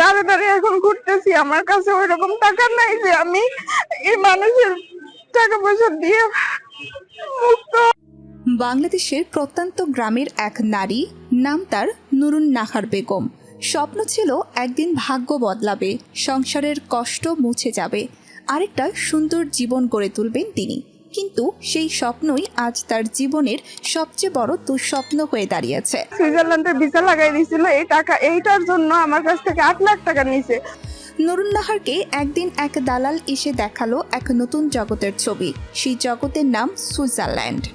দাঁড়ে দাঁড়ে এখন ঘুরতেছি। আমার কাছে ওই রকম টাকা নাই যে আমি এই মানুষের টাকা পয়সা দিয়ে মুক্ত। বাংলাদেশের প্রত্যন্ত গ্রামের এক নারী নাম তার নুরুন নাহার বেগম। স্বপ্ন ছিল একদিন ভাগ্য বদলাবে, সংসারের কষ্ট মুছে যাবে। আরেকটা সুন্দর জীবন গড়ে তুলবেন তিনি। কিন্তু সেই স্বপ্নই আজ তার জীবনের সবচেয়ে বড় দুঃস্বপ্ন হয়ে দাঁড়িয়েছে। সুইজারল্যান্ডের ভিসা লাগাই দিয়েছিল, এই টাকা, এইটার জন্য আমার কাছ থেকে আট লাখ টাকা নিছে নুরুন নাহারকে একদিন এক দালাল এসে দেখাল এক নতুন জগতের ছবি। সেই জগতের নাম সুইজারল্যান্ড।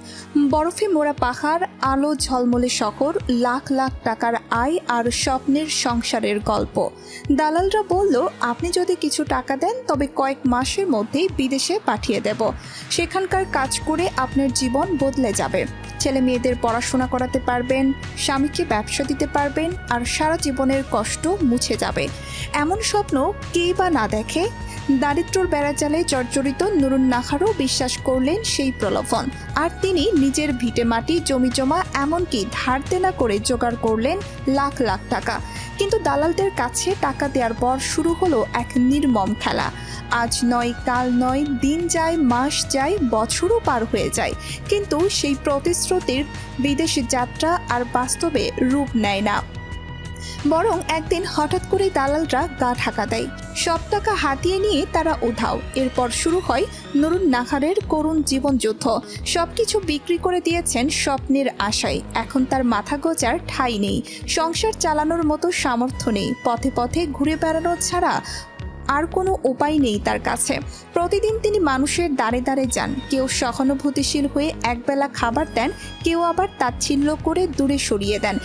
বরফে মোড়া পাহাড়, আলো ঝলমলে শহর, লাখ লাখ টাকার আয় আর স্বপ্নের সংসারের গল্প। দালালরা বলল, আপনি যদি কিছু টাকা দেন, তবে কয়েক মাসের মধ্যেই বিদেশে পাঠিয়ে দেব। সেখানকার কাজ করে আপনার জীবন বদলে যাবে। ছেলে মেয়েদের পড়াশোনা করাতে পারবেন, স্বামীকে ব্যবসা দিতে পারবেন, আর সারা জীবনের কষ্ট মুছে যাবে। এমন স্বপ্ন কেই বা না দেখে দারিদ্র্যর বেড়াজালে জর্জরিত নুরুন নাহারও বিশ্বাস করলেন সেই প্রলোভন। আর তিনি নিজের ভিটে মাটি জমি জমা এমনকি ধার দেনা করে জোগাড় করলেন লাখ লাখ টাকা। কিন্তু দালালদের কাছে টাকা দেওয়ার পর শুরু হলো এক নির্মম খেলা। আজ নয়, কাল নয়, দিন যায়, মাস যায়, বছরও পার হয়ে যায়। কিন্তু সেই প্রতিশ্রুতির বিদেশি যাত্রা আর বাস্তবে রূপ নেয় না। বরং একদিন হঠাৎ করে দালালরা গা ঢাকা দেয়। সব টাকা হাতিয়ে নিয়ে তারা উধাও। এরপর শুরু হয় নুরুন নাহারের করুণ জীবন জীবনযুদ্ধ সবকিছু বিক্রি করে দিয়েছেন স্বপ্নের আশায়। এখন তার মাথা গোজার ঠাঁই নেই। সংসার চালানোর মতো সামর্থ্য নেই। পথে পথে ঘুরে বেড়ানো ছাড়া আর কোনো উপায় নেই তার কাছে। প্রতিদিন তিনি মানুষের দাঁড়ে দাঁড়ে যান। কেউ সহানুভূতিশীল হয়ে একবেলা খাবার দেন, কেউ আবার তাচ্ছিল্য করে দূরে সরিয়ে দেন।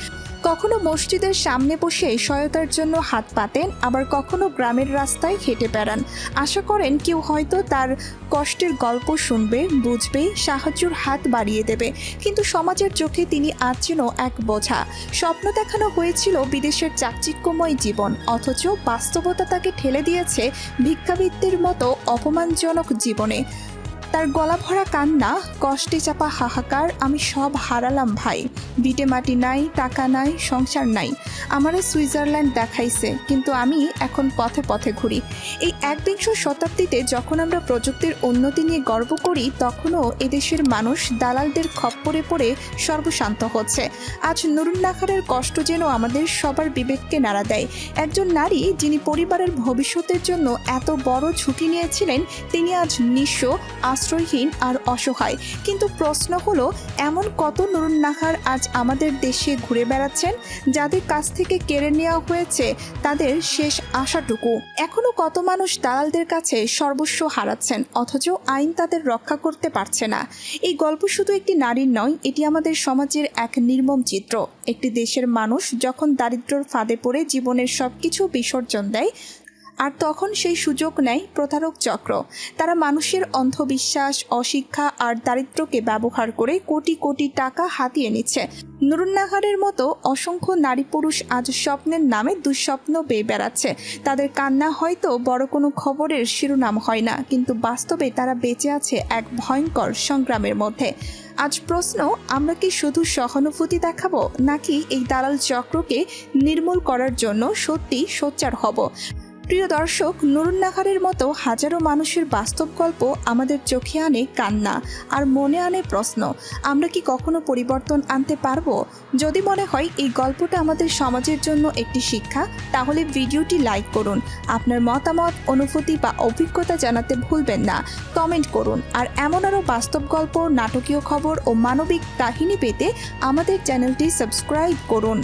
কখনো মসজিদের সামনে বসে সহায়তার জন্য হাত পাতেন, আবার কখনো গ্রামের রাস্তায় হেঁটে বেড়ান। আশা করেন কেউ হয়তো তার কষ্টের গল্প শুনবে, বুঝবে, সাহায্যের হাত বাড়িয়ে দেবে। কিন্তু সমাজের চোখে তিনি আজ যেন এক বোঝা। স্বপ্ন দেখানো হয়েছিল বিদেশের চাকচিক্যময় জীবন, অথচ বাস্তবতা তাকে ঠেলে দিয়েছে ভিক্ষাবৃত্তির মতো অপমানজনক জীবনে। তার গলা ভরা কান্না, কষ্টে চাপা হাহাকার, আমি সব হারালাম ভাই। বিটে মাটি নাই, টাকা নাই, সংসার নাই। আমারও সুইজারল্যান্ড দেখাইছে, কিন্তু আমি এখন পথে পথে ঘুরি। এই একবিংশ শতাব্দীতে যখন আমরা প্রযুক্তির উন্নতি নিয়ে গর্ব করি, তখনও এদেশের মানুষ দালালদের খপ্পরে পড়ে সর্বশান্ত হচ্ছে। আজ নুরুন নাখারের কষ্ট যেন আমাদের সবার বিবেককে নাড়া দেয়। একজন নারী যিনি পরিবারের ভবিষ্যতের জন্য এত বড় ঝুঁকি নিয়েছিলেন, তিনি আজ নিঃস্ব আশ্রয়হীন আর অসহায়। কিন্তু প্রশ্ন হলো, এমন কত নুরুন নাহার আজ আমাদের দেশে ঘুরে বেড়াচ্ছেন, যাদের কাছ থেকে কেড়ে নেওয়া হয়েছে তাদের শেষ আশাটুকু। এখনও কত মানুষ দালালদের কাছে সর্বস্ব হারাচ্ছেন, অথচ আইন তাদের রক্ষা করতে পারছে না। এই গল্প শুধু একটি নারীর নয়, এটি আমাদের সমাজের এক নির্মম চিত্র। একটি দেশের মানুষ যখন দারিদ্র্যর ফাঁদে পড়ে জীবনের সবকিছু বিসর্জন দেয় আর তখন সেই সুযোগ নেয় প্রতারক চক্র। তারা মানুষের অন্ধবিশ্বাস, অশিক্ষা আর দারিদ্র্যকে ব্যবহার করে কোটি কোটি টাকা হাতিয়ে নিচ্ছে। নুরুন্নাহারের মতো অসংখ্য নারী পুরুষ আজ স্বপ্নের নামে দুঃস্বপ্ন বেয়ে বেড়াচ্ছে। তাদের কান্না হয়তো বড় কোনো খবরের শিরোনাম হয় না, কিন্তু বাস্তবে তারা বেঁচে আছে এক ভয়ঙ্কর সংগ্রামের মধ্যে। আজ প্রশ্ন, আমরা কি শুধু সহানুভূতি দেখাবো, নাকি এই দালাল চক্রকে নির্মূল করার জন্য সত্যি সোচ্চার হব? প্রিয় দর্শক নুরুন্নাহারের মতো হাজারো মানুষের বাস্তব গল্প আমাদের চোখে আনে কান্না আর মনে আনে প্রশ্ন। আমরা কি কখনো পরিবর্তন আনতে পারব? যদি মনে হয় এই গল্পটা আমাদের সমাজের জন্য একটি শিক্ষা, তাহলে ভিডিওটি লাইক করুন। আপনার মতামত, অনুভূতি বা অভিজ্ঞতা জানাতে ভুলবেন না। কমেন্ট করুন। আর এমন আরও বাস্তব গল্প, নাটকীয় খবর ও মানবিক কাহিনী পেতে আমাদের চ্যানেলটি সাবস্ক্রাইব করুন।